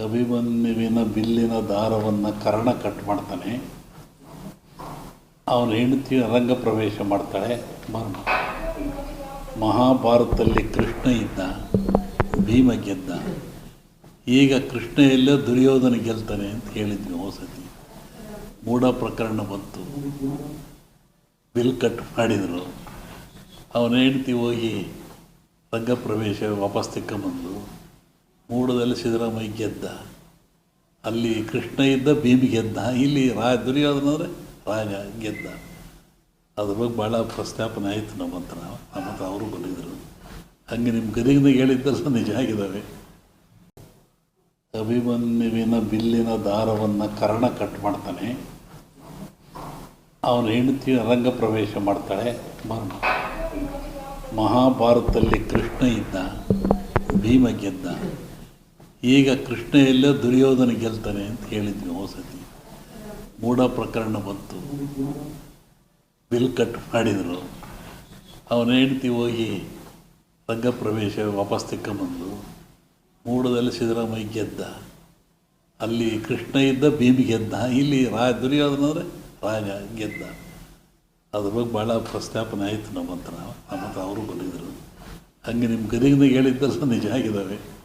ಅಭಿಮನ್ಯುವಿನ ಬಿಲ್ಲಿನ ದಾರವನ್ನು ಕರ್ಣ ಕಟ್ ಮಾಡ್ತಾನೆ. ಅವನ ಹೆಂಡತಿ ರಂಗ ಪ್ರವೇಶ ಮಾಡ್ತಾಳೆ. ಮಹಾಭಾರತದಲ್ಲಿ ಕೃಷ್ಣ ಇದ್ದ, ಭೀಮ ಗೆದ್ದ. ಈಗ ಕೃಷ್ಣ ಎಲ್ಲ ದುರ್ಯೋಧನ ಗೆಲ್ತಾನೆ ಅಂತ ಹೇಳಿದ್ವಿ ಹೊಸತಿ. ಮೂಢ ಪ್ರಕರಣ ಬಂತು. ಬಿಲ್ ಕಟ್ ಮಾಡಿದರು. ಅವನ ಹೆಂಡತಿ ಹೋಗಿ ರಂಗ ಪ್ರವೇಶ ವಾಪಸ್ ತಿಕ್ಕೊಂಬಂದು ಮೂಡದಲ್ಲಿ ಸಿದ್ದರಾಮಯ್ಯ ಗೆದ್ದ, ಅಲ್ಲಿ ಕೃಷ್ಣ ಇದ್ದ, ಭೀಮಿ ಗೆದ್ದ, ಇಲ್ಲಿ ರಾ ದುರ್ಯೋಧನ ಅಂದರೆ ರಾಜ ಗೆದ್ದ. ಅದ್ರ ಬಗ್ಗೆ ಭಾಳ ಪ್ರಸ್ತಾಪನೆ ಆಯಿತು ನಮ್ಮ ಹತ್ರ ನಮ್ಮ ಹತ್ರ ಅವರು ಬಂದಿದ್ದರು ಹಂಗೆ ನಿಮ್ಮ ಗದಿಗಿನಾಗ ಹೇಳಿದ್ದಲ್ಲ ನಿಜ ಆಗಿದ್ದಾವೆ. ಅಭಿಮನ್ಯುವಿನ ಬಿಲ್ಲಿನ ದಾರವನ್ನು ಕರ್ಣ ಕಟ್ ಮಾಡ್ತಾನೆ. ಅವನ ಹೆಂಡತಿ ರಂಗ ಪ್ರವೇಶ ಮಾಡ್ತಾಳೆ, ಬರ್ಮ. ಮಹಾಭಾರತದಲ್ಲಿ ಕೃಷ್ಣ ಇದ್ದ, ಭೀಮ ಗೆದ್ದ. ಈಗ ಕೃಷ್ಣ ಎಲ್ಲ ದುರ್ಯೋಧನ ಗೆಲ್ತಾನೆ ಅಂತ ಹೇಳಿದ್ವಿ ಹೋಸತಿ. ಮೂಢ ಪ್ರಕರಣ ಬಂತು. ಬಿಲ್ ಕಟ್ ಮಾಡಿದರು. ಅವನ ಹೆಂಡ್ತಿ ಹೋಗಿ ರಂಗ ಪ್ರವೇಶ ವಾಪಸ್ ತಿಕ್ಕೊಂಬಂದು ಮೂಡದಲ್ಲಿ ಸಿದ್ದರಾಮಯ್ಯ ಗೆದ್ದ. ಅಲ್ಲಿ ಕೃಷ್ಣ ಇದ್ದ, ಭೀಮ್ ಗೆದ್ದ. ಇಲ್ಲಿ ರಾ, ದುರ್ಯೋಧನ ಅಂದರೆ ರಾಜ ಗೆದ್ದ. ಅದ್ರ ಬಗ್ಗೆ ಭಾಳ ಪ್ರಸ್ತಾಪನೆ ಆಯಿತು ನಮ್ಮ ಹತ್ರ. ನಮ್ಮ ಹತ್ರ ಅವರು ಬಂದಿದ್ದರು ಹಂಗೆ ನಿಮ್ಮ ಗದಿಗಿಂದ ಹೇಳಿದ್ದೆಲ್ಲ ನಿಜ ಆಗಿದ್ದಾವೆ.